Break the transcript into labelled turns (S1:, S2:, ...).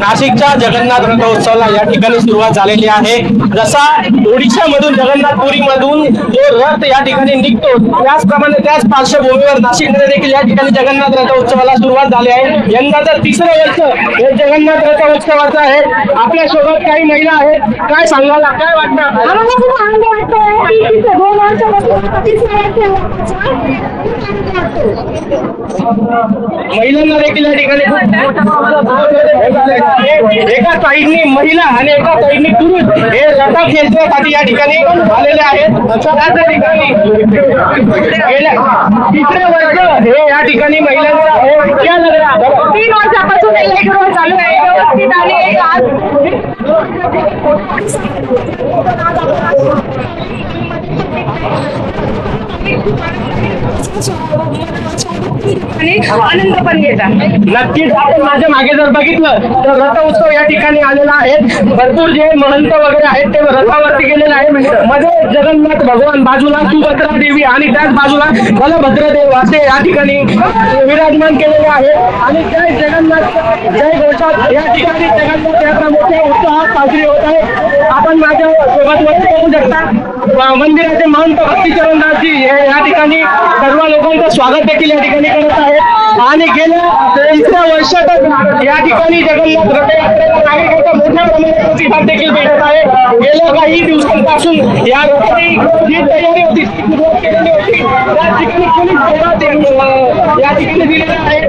S1: नाशिकच्या जगन्नाथ रथोत्सवाला या ठिकाणी सुरुवात झालेली आहे. जसा ओडिशामधून जगन्नाथपुरीमधून जो रथ या ठिकाणी निघतो त्याचप्रमाणे त्याच पार्श्वभूमीवर नाशिकमध्ये देखील या ठिकाणी जगन्नाथ रथोत्सवाला सुरुवात झाली आहे. यंदाचं तिसरं वर्ष हे जगन्नाथ रथोत्सवाचं आहे. आपल्यासोबत काही महिला आहेत. काय सांगाल? काय वाटतं
S2: वर्षाला
S1: महिलांना देखील या ठिकाणी एका साईडनी महिला आणि एका साईडनी पुरुष हे रथा खेचण्यासाठी या ठिकाणी आलेले आहेत. ठिकाणी गेल्या तिसरे वर्ग हे या ठिकाणी महिलांचा आहे.
S2: तीन वर्षापासून एक रोज चालू आहे. व्यवस्थित आणि एक आज. आणि आनंद पण घेतात
S1: नक्कीच. आपण माझ्या मागे जर बघितलं तर रथ उत्सव या ठिकाणी आलेला आहे. भरपूर जे महंत वगैरे आहेत ते रथावरती गेलेले आहे मध्ये जगन्नाथ भगवान बाजूला सुभद्रा देवी आणि त्याच बाजूला बलभद्र देव असे या ठिकाणी विराजमान केलेले आहेत. आणि जय जगन्नाथ जय घोषात. या ठिकाणी जगन्नाथ यात्रा मोठ्या उत्साहात साजरी होत आहे. आपण माझ्या सोबत वरती करू शकता. मंदिराचे महंत भक्तीचरणदासजी हे या ठिकाणी सर्व लोकांचं स्वागत देखील या ठिकाणी करत आहेत. आणि गेल्या तिसऱ्या वर्षातच या ठिकाणी जगन्नाथ रथयात्रेला नागरिकांचा मोठ्या प्रमाणात प्रतिसाद देखील भेटत आहे. गेल्या काही दिवसांपासून या रथाची जी तयारी होती ती सुरुवात केलेली होती. त्या ठिकाणी पोलीस या ठिकाणी दिलेल्या आहे.